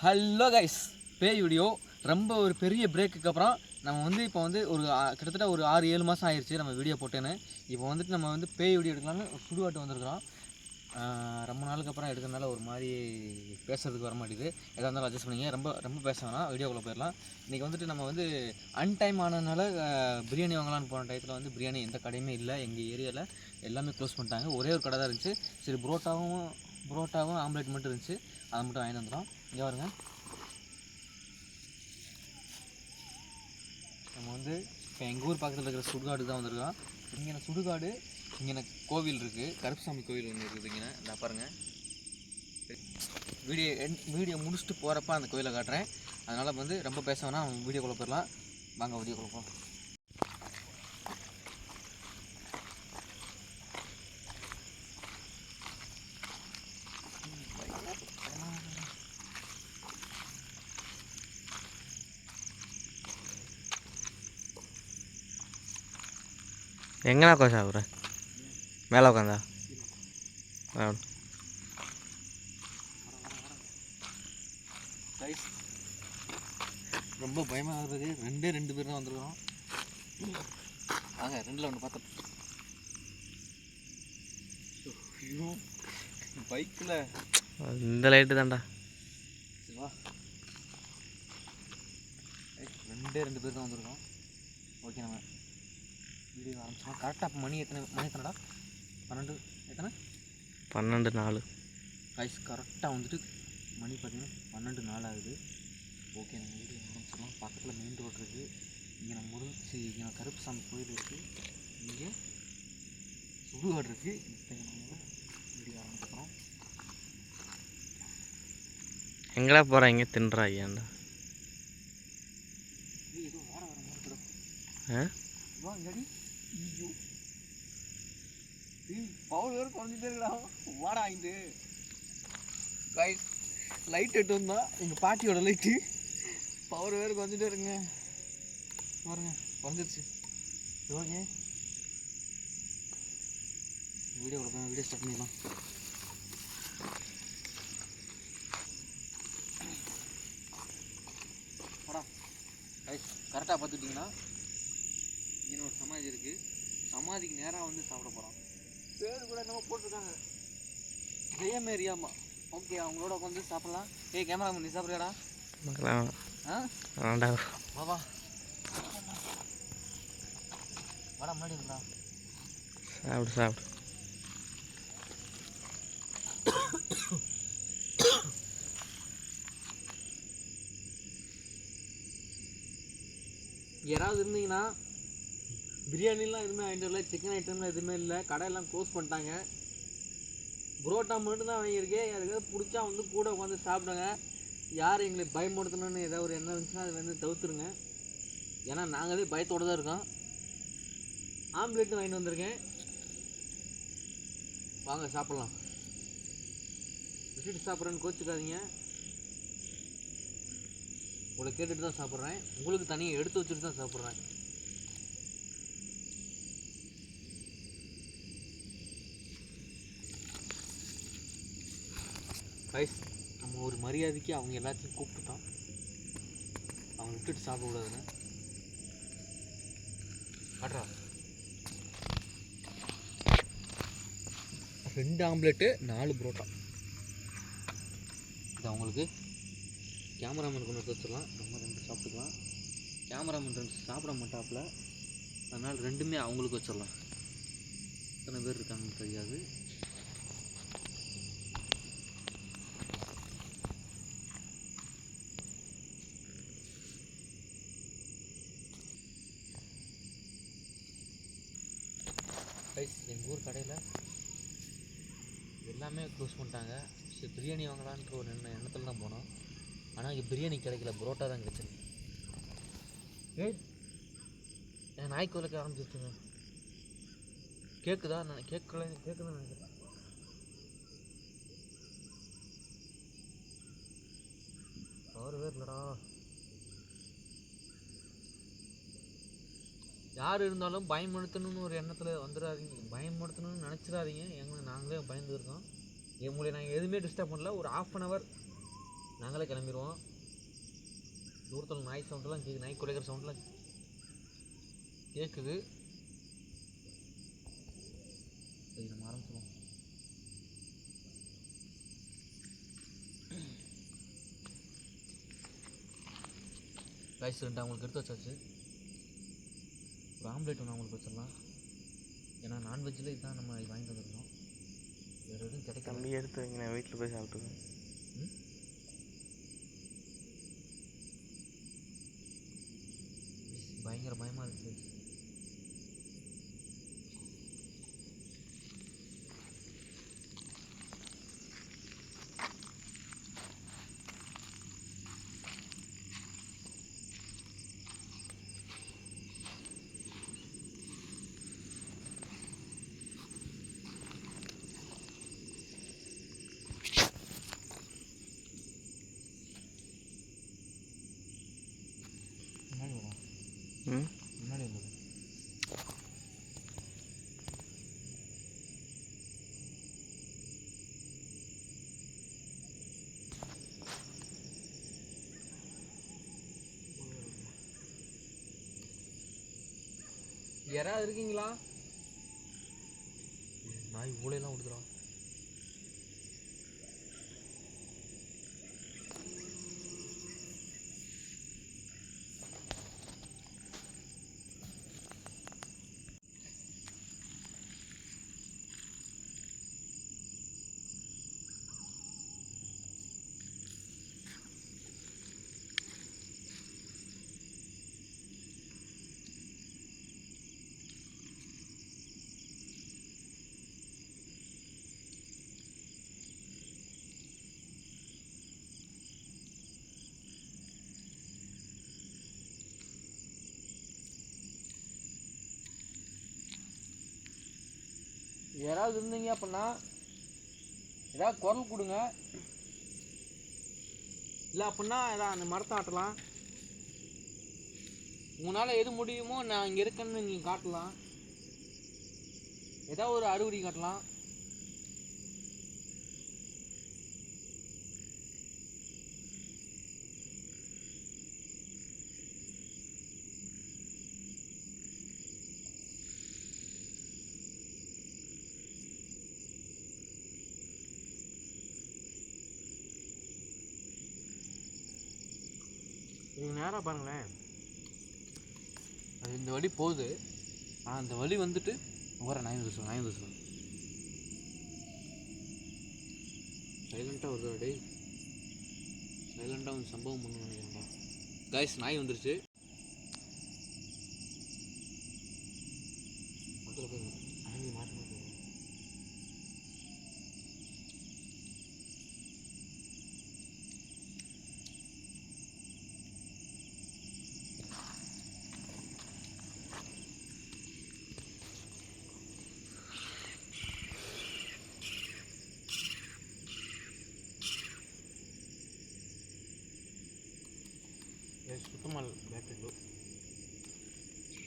Hello guys பேய் video ரொம்ப ஒரு பெரிய பிரேக்குக்கு அப்புறம் நம்ம வந்து இப்போ வந்து ஒரு கிட்டத்தட்ட ஒரு ஆறு ஏழு மாதம் ஆயிடுச்சு நம்ம வீடியோ போட்டேன்னு. இப்போ வந்துட்டு நம்ம வந்து பேய் வீடியோ எடுக்கலாம்னு ஒரு சுடுகாட்டு வந்திருக்கிறோம். ரொம்ப நாளுக்கு அப்புறம் எடுக்கிறதுனால ஒரு மாதிரி பேசுறதுக்கு வர மாட்டேங்குது எதாக இருந்தாலும் அட்ஜஸ்ட் பண்ணிங்க. ரொம்ப ரொம்ப பேச வேணாம். வீடியோக்குள்ளே போயிடலாம். இன்றைக்கி வந்துட்டு நம்ம வந்து அன்டைம் ஆனதுனால பிரியாணி வாங்கலாம்னு போன டயத்தில் வந்து பிரியாணி எந்த கடையுமே இல்லை. எங்கள் ஏரியாவில் எல்லாமே க்ளோஸ் பண்ணிட்டாங்க. ஒரே ஒரு கடை தான் இருந்துச்சு. சரி புரோட்டாவும் புரோட்டாவும் ஆம்லேட் மட்டும் இருந்துச்சு. அதை மட்டும் வாங்கிட்டு வந்துடும் இங்கே வருங்க நம்ம வந்து இப்போ எங்கள் ஊர் பக்கத்தில் இருக்கிற சுடுகாடு தான் வந்திருக்கோம். இங்கே சுடுகாடு இங்கே கோவில் இருக்குது கருப்புசாமி கோவில் ஒன்று இருக்குது இங்கே நான் பாருங்கள் வீடியோ வீடியோ முடிச்சுட்டு போகிறப்ப அந்த கோயிலை காட்டுறேன். அதனால் வந்து ரொம்ப பேச வேணாம் வீடியோக்குள்ளே போயிடலாம். வாங்க வீடியோக்குள்ளே போகலாம். எங்கண்ணா உட்காந்து சாப்பிட்ற? மேலே உட்காந்தா? ரொம்ப பயமாக இருக்குது. ரெண்டே ரெண்டு பேர் தான் வந்திருக்கிறோம் வாங்க ரெண்டில் ஒன்று பார்த்தோம். ஐயோ பைக்கில். இந்த லைட்டு தான்டா. வா. ரெண்டே ரெண்டு பேர் தான் வந்திருக்கோம். ஓகே நம்ம வீடியோ ஆரம்பிச்சோம் கரெக்டாக மணி எத்தனை மணி எத்தனைடா? பன்னெண்டு எத்தனை? பன்னெண்டு நாலு. கைஸ் கரெக்டாக வந்துட்டு மணி பார்த்தீங்கன்னா பன்னெண்டு நாள் ஆகுது ஓகே நம்ம வீடியோ ஆரம்பிச்சிடலாம் பக்கத்தில் மெயின் ரோடு இருக்குது இங்கே நம்ம முருகச்சி இங்கே நம்ம கருப்புசாமி கோயில் இருக்குது இங்கே சுடுகாடு இருக்குது இப்போ நம்ம வீடியோ ஆரம்பிக்கிறோம் எங்கடா போகிறாங்க தின்றா ஐயாண்டா. ஆ? பவுல் வேறு குறைஞ்சிட்டே இருக்கலாம் வாடா இந்த கைஸ் லைட் எட்டு வந்தா எங்கள் பாட்டியோட லைட்டு பவர் வேறு குறைஞ்சிட்டே இருங்க பாருங்க குறைஞ்சிருச்சு. ஓகே வீடியோ கொடுப்பேன் வீடியோ ஸ்டார்ட் பண்ணிடலாம். வாடா. கரெக்டாக பார்த்துக்கிட்டிங்கன்னா இங்கே ஒரு சமாதி இருக்கு. சமாதிக்கு நேராக வந்து சாப்பிட போகிறோம் பேர் கூட என்னமோ போட்டிருக்காங்க. ஜெயமேரியாமா ஓகே அவங்களோட உட்காந்து சாப்பிடலாம். ஏய் கேமரா நீ சாப்பிட்றியாடா? ஆ? ஆண்டா வா வா. வாடா முன்னாடி இருக்கா சாப்பிடு சாப்பிடு. யாராவது இருந்தீங்கன்னா பிரியாணிலாம் எதுவுமே வாங்கிட்டு வரல சிக்கன் ஐட்டம்லாம் எதுவுமே இல்லை. கடையெல்லாம் க்ளோஸ் பண்ணிட்டாங்க. புரோட்டா மட்டும்தான் வாங்கியிருக்கேன். அதுக்காக பிடிச்சா வந்து கூட உட்காந்து சாப்பிடுங்க. யார் எங்களை பயமுடுத்தணும்னு ஏதாவது ஒரு எண்ணம் இருந்துச்சுன்னா அதை வந்து தவிர்த்துருங்க. ஏன்னா நாங்களே பயத்தோடு தான் இருக்கோம். ஆம்லேட்டும் வாங்கிட்டு வந்திருக்கேன். வாங்க சாப்பிட்லாம். விட்டுட்டு சாப்பிட்றேன்னு கோச்சுக்காதீங்க. உங்களை கேட்டுட்டு தான் சாப்பிட்றேன். உங்களுக்கு தனியாக எடுத்து வச்சுட்டு தான் சாப்பிட்றேன். ரைஸ் நம்ம ஒரு மரியாதைக்கு அவங்க எல்லாத்தையும் கூப்பிட்டுட்டோம். அவங்க விட்டுட்டு சாப்பிடக்கூடாதுன்னு காட்டுறா ரெண்டு ஆம்லெட்டு நாலு புரோட்டா. இது அவங்களுக்கு கேமராமேன் கொண்டு வச்சிடலாம். நம்ம ரெண்டு சாப்பிட்டுக்கலாம். கேமராமேன் ரெண்டு சாப்பிட மாட்டாப்புல. அதனால் ரெண்டுமே அவங்களுக்கு வச்சிடலாம். எத்தனை பேர் இருக்காங்கன்னு தெரியாது. கைஸ் எங்கள் ஊர் கடையில் எல்லாமே க்ளோஸ் பண்ணிட்டாங்க. சரி பிரியாணி வாங்கலான்ற ஒரு எண்ண எண்ணத்தில் தான் போனோம். ஆனால் இங்கே பிரியாணி கிடைக்கல. புரோட்டா தான் கிடச்சிருக்கு ஏய் என் நாய்க்கு வளர்க்க ஆரம்பிச்சிருச்சுங்க. கேட்குதா நான் கேட்கல கேட்குதுன்னு நினைக்கிறேன். பவர் வேறு இல்லைடா யார் இருந்தாலும் பயமுறுத்தணும்னு ஒரு எண்ணத்தில் வந்துடாதீங்க பயமுறுத்தணும்னு நினச்சிடாதீங்க. எங்களுக்கு நாங்களே பயந்துருக்கோம் எங்களை நாங்கள் எதுவுமே டிஸ்டர்ப் பண்ணல. ஒரு ஆஃப் அன் ஹவர் நாங்களே கிளம்பிடுவோம் தூரத்தில் நாய் சவுண்ட்லாம் கேட்குது நாய் குறைக்கிற சவுண்டெலாம் கேட்குது சரி நம்ம ஆரம்பிச்சிடுவோம் காய்ச்சி ரெண்டு அவங்களுக்கு எடுத்து வச்சாச்சு. ஒரு ஆம்லேட் ஒன்று அவங்களுக்கு வச்சிடலாம். ஏன்னா நான்வெஜ்ஜில் இதுதான் நம்ம வாங்கிட்டு வந்திருந்தோம். வேறு எதுவும் கிடைக்கல. தம்பி எடுத்து வைங்க நான் வீட்டில் போய் சாப்பிட்டுக்குவேன் ம்? பயங்கர பயமாக இருக்கு முன்னாடி வரும் ம் முன்னாடி வந்தது யாராவது இருக்கீங்களா? நாய் ஊழையெல்லாம் கொடுத்துருவான் யாராவது இருந்தீங்க அப்படின்னா ஏதாவது குரல் கொடுங்க. இல்லை அப்படின்னா ஏதாவது அந்த மரத்தை ஆட்டலாம். உங்களால் எது முடியுமோ நான் இங்கே இருக்கேன்னு நீங்கள் காட்டலாம். ஏதாவது ஒரு அறுவடை காட்டலாம். நீங்கள் நேராக பாருங்களேன். அது இந்த வழி போகுது. ஆனால் அந்த வழி வந்துட்டு வர நாய் வந்து நாய் வந்து சைலண்ட்டாக வருது டேய்? சைலண்ட்டாக வந்து சம்பவம் பண்ணு நினைக்கிறேன்ப்பா காய்ஸ் நாய் வந்துருச்சு. பக்கத்தில் போய் நாய் மாற்றி மாற்றி வருது. இது சுத்தமாக பேட்டரி லோ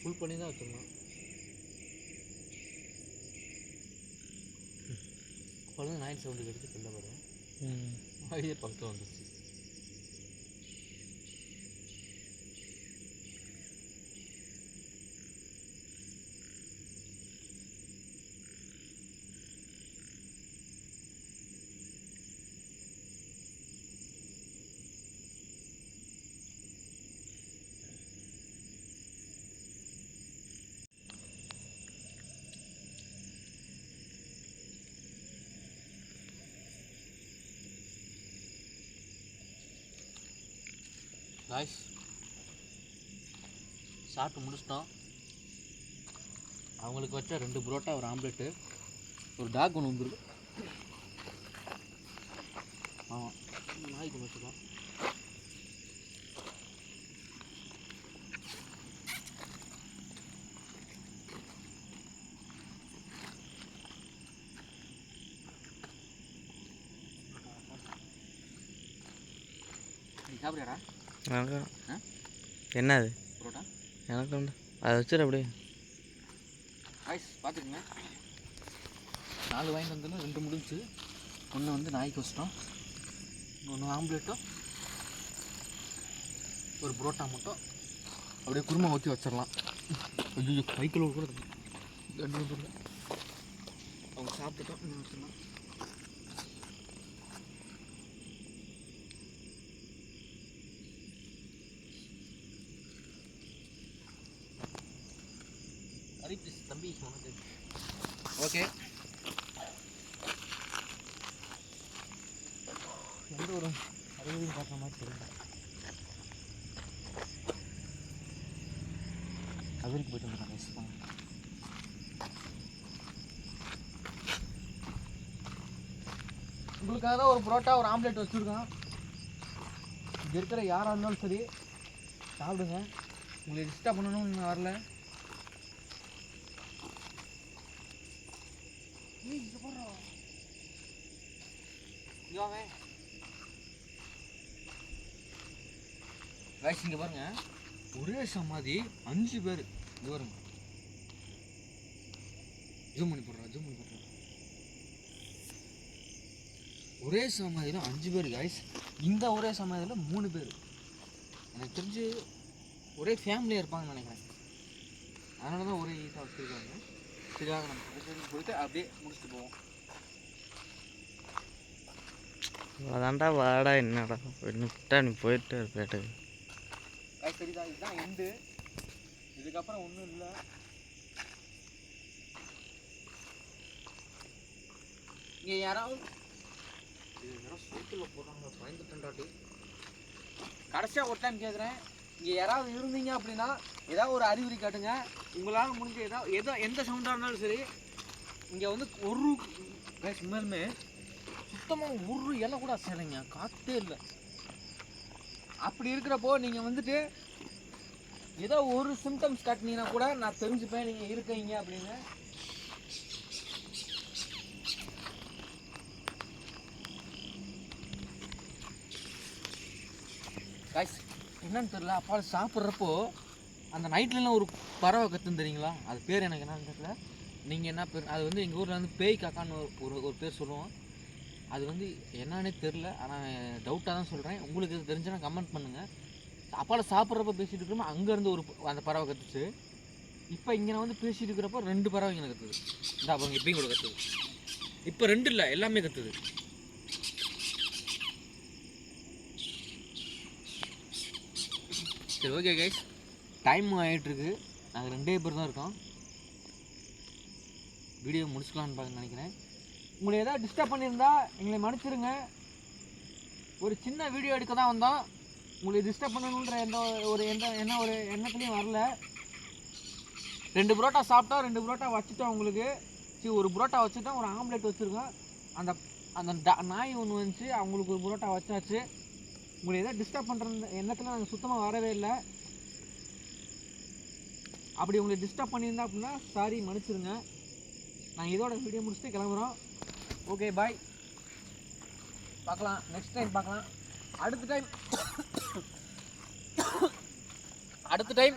ஃபுல் பண்ணி தான் வச்சுருந்தோம் அப்பொழுது நைட் சவுண்டு கடிச்சு பிள்ளை வரும். நாயே பக்கத்தில் வந்துருச்சு. காய்ஸ் சாப்பிட்டு முடிச்சிட்டோம். அவங்களுக்கு வச்ச ரெண்டு புரோட்டா ஒரு ஆம்லெட்டு ஒரு டாக் ஒன்று வந்துருக்கு. ஆமாம் நாய்க்கு ஒன்று சாப்பிடுறா எனக்கு? என்ன அது புரோட்டா? எனக்கு அதை வச்சிரு அப்படியே. பார்த்துக்குங்க. நாலு வாங்கிட்டு வந்தோம் ரெண்டு முடிஞ்சு ஒன்று வந்து நாய்க்கு வச்சிட்டோம். ஒன்று ஆம்லேட்டும் ஒரு புரோட்டா மட்டும். அப்படியே குருமா ஊற்றி வச்சிடலாம். ஐயோ கைக்குள்ள கூட. அவங்க சாப்பிட்டுட்டோம். வச்சிடலாம் ஹரிப்ரிஸ் தம்பி உனக்கு ஓகே எந்த ஒரு அறுபதையும் பார்க்குற மாதிரி தெரியும் கவிரிக்கு போயிட்டு வந்துடுறேன் guys. உங்களுக்காக தான் ஒரு புரோட்டா ஒரு ஆம்லேட் வச்சுருக்கோம். இங்கே இருக்கிற யாராக இருந்தாலும் சரி சாப்பிடுங்க. உங்களை டிஸ்டர்ப் பண்ணணும்னு வரல. ஏய், இங்க கைஸ் இங்கே பாருங்க. ஒரே சமாதி அஞ்சு பேர். இங்க பாருங்க. ஜூம் பண்ணி போடுறா ஜூம் பண்ணி போடுறா. ஒரே சமாதியில் அஞ்சு பேர் கைஸ் இந்த ஒரே சமாதியில் மூணு பேர். எனக்கு தெரிஞ்சு ஒரே ஃபேமிலியாக இருப்பாங்கன்னு நினைக்கிறேன். அதனால தான் ஒரே ஈஸாக வச்சுருக்காங்க. சரியாக நம்ம போயிட்டு அப்படியே முடிச்சுட்டு போவோம். அதான்டா வாடா என்னடா? விட்டா நீ போயிட்டு பேட்டுக்கு. சரிதான் இதுதான் எண்டு இதுக்கப்புறம் ஒன்றும் இல்லை. இங்கே யாராவது? இது யாரோ சைக்கிளில் போடுறாங்க? பயந்துட்டேன்டாட்டி கடைசியாக ஒரு டைம் கேட்குறேன் இங்கே யாராவது இருந்தீங்க அப்படின்னா ஏதாவது ஒரு அறிகுறி காட்டுங்க. உங்களால் முடிஞ்ச ஏதாவது எதோ எந்த சவுண்டாக இருந்தாலும் சரி இங்கே வந்து ஒரு guys, உண்மையிலுமே சுத்தமாக ஒரு இலை கூட அசைலைங்க காற்றே இல்லை. அப்படி இருக்கிறப்போ நீங்கள் வந்துட்டு ஏதோ ஒரு சிம்டம்ஸ் காட்டினீங்கன்னா கூட நான் தெரிஞ்சுப்பேன் நீங்கள் இருக்கீங்க அப்படின்னு. காய்ஸ் என்னன்னு தெரியல அப்பால் சாப்பிட்றப்போ அந்த நைட்லலாம் ஒரு பறவை கற்றுன்னு தெரியுங்களா? அது பேர் எனக்கு என்னன்னு தெரியல. நீங்கள் என்ன பேர் அது வந்து எங்கள் ஊரில் வந்து பேய் காக்கான்னு ஒரு- ஒரு ஒரு பேர் சொல்லுவோம். அது வந்து என்னன்னே தெரில ஆனால் டவுட்டாக தான் சொல்கிறேன் உங்களுக்கு இது தெரிஞ்சுன்னா கமெண்ட் பண்ணுங்கள் அப்பால் சாப்பிட்றப்ப பேசிகிட்டு இருக்கிறோமோ அங்கேருந்து ஒரு அந்த பறவை கத்துச்சு. இப்போ இங்கே நான் வந்து பேசிகிட்டு இருக்கிறப்போ ரெண்டு பறவை இங்கே கத்துது. இந்த அப்புறம் இப்பயும் கூட கற்றுது இப்போ ரெண்டு இல்லை எல்லாமே கத்துது. சரி ஓகே கைஸ் டைம் ஆகிட்டுருக்கு நாங்கள் ரெண்டே பேர் தான் இருக்கோம். வீடியோ முடிச்சுக்கலான்னு பார்க்க நினைக்கிறேன். உங்களை ஏதாவது டிஸ்டர்ப் பண்ணியிருந்தா எங்களை மன்னிச்சிருங்க. ஒரு சின்ன வீடியோ எடுக்க தான் வந்தோம். உங்களை டிஸ்டர்ப் பண்ணணுன்ற எந்த ஒரு எந்த என்ன ஒரு எண்ணத்துலையும் வரல. ரெண்டு புரோட்டா சாப்பிட்டோம் ரெண்டு புரோட்டா வச்சுட்டோம் உங்களுக்கு சரி ஒரு புரோட்டா வச்சுட்டோம் ஒரு ஆம்லெட் வச்சுருக்கோம். அந்த அந்த ட நாய் ஒன்று வந்துச்சு அவங்களுக்கு ஒரு புரோட்டா வச்சாச்சு. உங்களை எதாவது டிஸ்டர்ப் பண்ணுற எண்ணத்தில் நாங்கள் சுத்தமாக வரவே இல்லை. அப்படி உங்களை டிஸ்டர்ப் பண்ணியிருந்தா அப்படின்னா சாரி மன்னிச்சிருங்க. நான் இதோட வீடியோ முடிச்சுட்டு கிளம்புறோம். ஓகே பாய் பார்க்கலாம். நெக்ஸ்ட் டைம் பார்க்கலாம். அடுத்த டைம் அடுத்த டைம்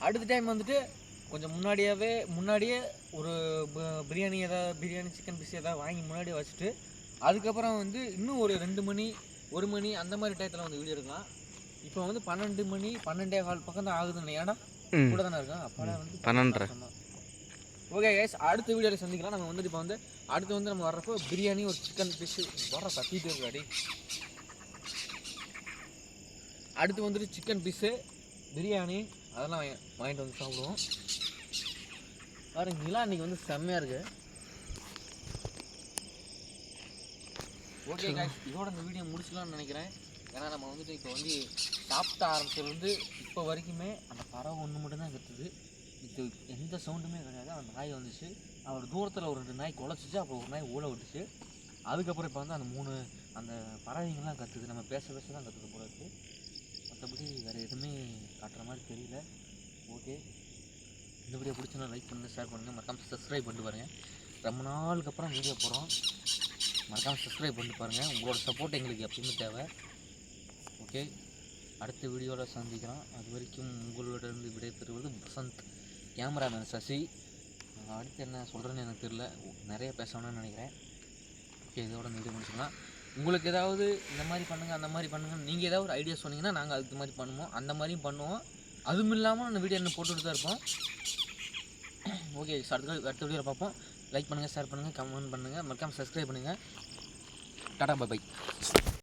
அடுத்த டைம் வந்துட்டு கொஞ்சம் முன்னாடியாவே முன்னாடியே ஒரு பிரியாணி ஏதாவது பிரியாணி சிக்கன் பீஸ் ஏதாவது வாங்கி முன்னாடியே வச்சுட்டு அதுக்கப்புறம் வந்து இன்னும் ஒரு ரெண்டு மணி ஒரு மணி அந்த மாதிரி டயத்தில் வந்து வீடியோ எடுக்கலாம். இப்போ வந்து பன்னெண்டு மணி பன்னெண்டே கால் பக்கம் தான் ஆகுதுன்னு ஏன்டா ம். கூட தானே இருக்கேன். அப்போலாம் வந்து பன்னெண்டரை. ஓகே கைஸ் அடுத்த வீடியோவில் சந்திக்கலாம். நம்ம வந்துட்டு இப்போ வந்து அடுத்து வந்து நம்ம வர்றப்போ பிரியாணி ஒரு சிக்கன் பீஸ் வர கத்திட்டு இருக்காடி அடுத்து வந்துட்டு சிக்கன் பீஸு பிரியாணி அதெல்லாம் வாங்கிட்டு வந்து சாப்பிடுவோம். பாருங்க நிலா இன்றைக்கி வந்து செம்மையாக இருக்குது ஓகே காய்ஸ் இதோட இந்த வீடியோ முடிச்சுக்கலாம்னு நினைக்கிறேன். ஏன்னா நம்ம வந்துட்டு இப்போ வந்து சாப்பிட்ட ஆரம்பிச்சதுலேருந்து இப்போ வரைக்குமே அந்த பறவை ஒன்று மட்டும்தான் கத்துது. இது எந்த சவுண்டுமே கிடையாது. அந்த நாய் வந்துச்சு. அவர் தூரத்தில் ஒரு ரெண்டு நாய் குலைச்சிச்சு அப்புறம் ஒரு நாய் ஊழ விட்டுச்சு. அதுக்கப்புறம் இப்போ வந்து அந்த மூணு அந்த பறவைங்கள்லாம் கத்துது. நம்ம பேச பேச தான் கற்றுக்க போல மற்றபடி வேறு எதுவுமே காட்டுற மாதிரி தெரியல. ஓகே இந்த வீடியோ பிடிச்சனா லைக் பண்ணுங்கள் ஷேர் பண்ணுங்கள் மறக்காமல் சப்ஸ்கிரைப் பண்ணிட்டு பாருங்கள் ரொம்ப நாளுக்கு அப்புறம் வீடியோ போகிறோம் மறக்காமல் சப்ஸ்கிரைப் பண்ணிட்டு பாருங்கள் உங்களோட சப்போர்ட் எங்களுக்கு எப்பயுமே தேவை. ஓகே அடுத்த வீடியோவில் சந்திக்கிறோம். அது வரைக்கும் உங்களிடந்து விடை பெறுவது வசந்த் கேமராமேன் சசி. அடுத்து என்ன சொல்கிறேன்னு எனக்கு தெரியல. நிறைய பேசணும்னு நினைக்கிறேன். ஓகே இதோட வீடியோ முடிச்சுக்கலாம். உங்களுக்கு ஏதாவது இந்த மாதிரி பண்ணுங்கள் அந்த மாதிரி பண்ணுங்கள் நீங்கள் ஏதாவது ஒரு ஐடியா சொன்னீங்கன்னா நாங்கள் அதுக்கு மாதிரி பண்ணுவோம். அந்த மாதிரியும் பண்ணுவோம். அதுவும் இல்லாமல் அந்த வீடியோ என்ன போட்டுட்டு தான் இருப்போம். ஓகே அடுத்த அடுத்த வீடியோ பார்ப்போம். லைக் பண்ணுங்கள் ஷேர் பண்ணுங்கள் கமெண்ட் பண்ணுங்கள் மறக்காமல் சப்ஸ்கிரைப் பண்ணுங்கள் டாடா பை பை